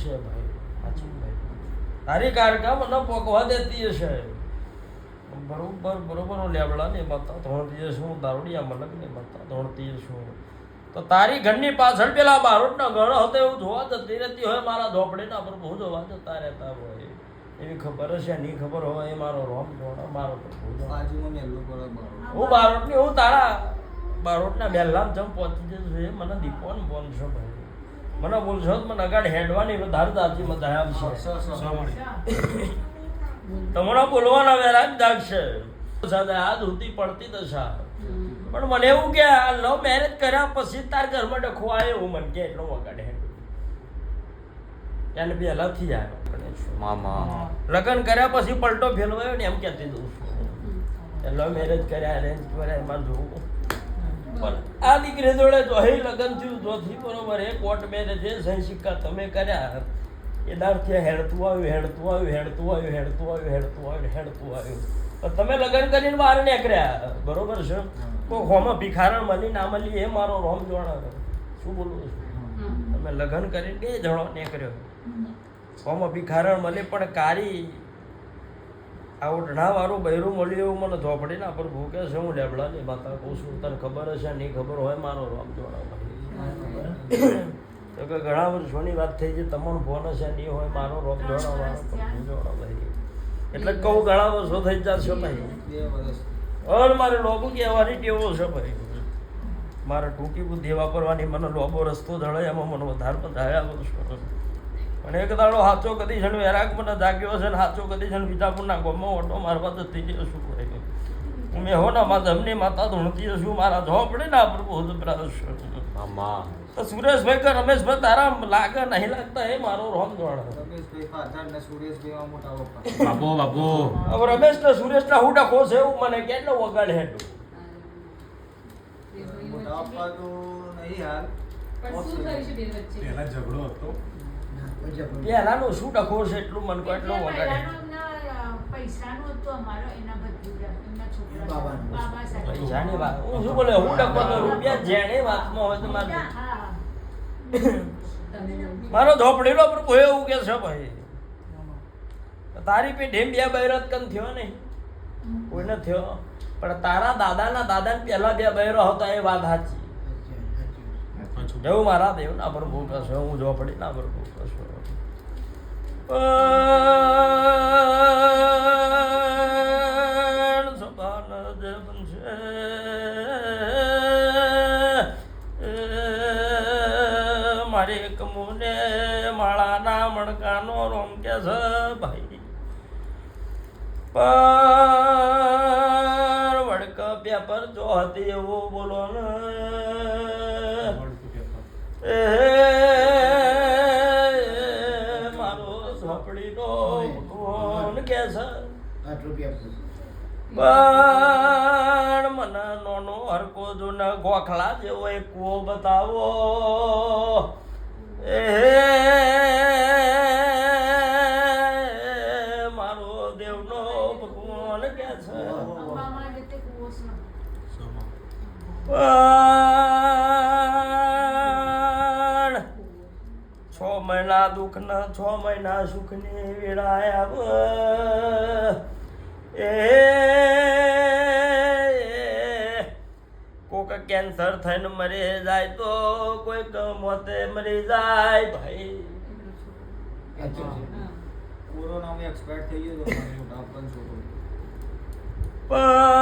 છે ભાઈ. સાચું ભાઈ. તારી કારકા મને પોકવા દેતી હશે. બરોબર બરોબર હું લેબડા ને બતા ધોણતી છું દારૂડિયા મલક ને બતા ધોણતી છું તો તારી ઘરની પાછળ પેલા બારોટના ઘર હતો એવું જોવા જતી રહેતી હોય મારા ઝોપડીના પર બહુ જોવા જતા રહેતા હોય. એવી ખબર હશે નહીં ખબર હોય એ મારો રોમ જોડો મારો. હું બારોટની હું તારા બારોટના બેલામ જમ પહોંચી જશે એ મને દીપો ને બોલ ભાઈ. મને બોલશો તો મને આગળ હેડવાની વધારે તારથી મજા આવશે. તમારા બોલવાના વેરાગ જાગશે. સાથે હાથ ઉતી પડતી દશા પણ મને એવું કે આ લવ મેરેજ કર્યા પછી તાર ઘરમાં ડખો આવે એવું મને કે એટલો વગાડે એને પહેલાથી આવ્યો. મામા. લગ્ન કર્યા પછી પલટો ફેલવાયો ને એમ કહેતી દઉં લવ મેરેજ કર્યા અરેન્જ કર્યા એમાં જોવું. આ દીકરી જોડે તો હે લગ્ન થયું જોથી બરોબર એ કોર્ટ બેને જે સહી સિક્કા તમે કર્યા. એ દારથી હેડતું આવ્યું હેડતું આવ્યું હેડતું આવ્યું હેડતું આવ્યું હેડતું આવ્યું હેડતું આવ્યું. પણ તમે લગ્ન કરીને બહાર નીકળ્યા. બરોબર છે? તો હોમાં. ભિખારણ મળી ના મળી એ મારો રોમ જોણ શું બોલું તમે લગ્ન કરીને બે જણો નીકળ્યો. હોમાં. ભિખારણ મળી પણ કારી આ ઓઢણા વાળું બૈરું મળ્યું એવું મને ઝોપડીના પર ભૂકે છે હું લેબડાની માતા કહું છું તને ખબર હશે નહીં ખબર હોય મારો રામ જોડા. તો કે ઘણા વર્ષોની વાત થઈ છે તમારો ફોન હશે નહીં હોય મારો રોમ જોડા મારો પ્રભુ જોડા ભાઈ. એટલે કહું ઘણા વર્ષો થઈ જશે ભાઈ. ઓર અર મારે લોબો કહેવાની ટેવો છે ભાઈ. મારે ટૂંકી બુદ્ધિ વાપરવાની મને લોબો રસ્તો ધળે એમાં મને વધારે વધારે વર્ષો અને એક દાડો સાચો કદી છે ને જાગ્યો છે ને સાચો કદી છે ને વિજાપુરના ગોમાં ઓટો મારવા જતી ગયો શું કરે હું મેં હો ના માતા જમની માતા ધૂણતી છું મારા ઝોપડે ના પ્રભુ બ્રશ. મામા તો સુરેશભાઈ કે રમેશભાઈ તારા લાગે નહીં લાગતા એ મારો રોમ જોડે બાબો ને હવે રમેશ ને સુરેશ ના હું ડખો છે એવું મને કેટલો વગાડે હેઠું મોટા તો નહીં હાલ. પણ શું થયું છે બે વચ્ચે? પહેલા ઝઘડો હતો. પહેલાનો શું ડખો છે એટલું મને કહો એટલું વગાડ પૈસાનું હતું અમારો એના બધું એમના છોકરા. બાબા સાથે. પૈસાની વાત. હું શું બોલે હું ડખો તો રૂપિયા જેણે વાતમાં હોય તો મારે. મારો ધોપડેલો પર કોઈ એવું કે છે ભાઈ? તારી પેઢી બે બૈરત કન થયો નહીં. કોઈને થયો. પણ તારા દાદાના દાદાને પહેલા બે બૈરો હતા એ વાત સાચી. પાછું દેવ મારા પ્રભુ કશો હું ઝોપડીના પ્રભુ કશો પણ સભાન જે બનશે. એ મારી કમુને માળાના મણકાનો રોમ કે છે ભાઈ. પણ વડક પેપર જો હતી એવું બોલો ને. એ મારો ઝોપડીનો કોણ કે છે? પણ મને નોનો હરકો ગોખલા જેવો એક કૂવો બતાવો. એ મારો દેવનો ભગવાન કે છે. પણ છ મહિના દુઃખના છ મહિના સુખની ની વેળા આવે. એ કોક કેન્સર થઈને મરી જાય તો કોઈક મોતે મરી જાય. ભાઈ કોરોનામાં expire થઈ ગયો. પણ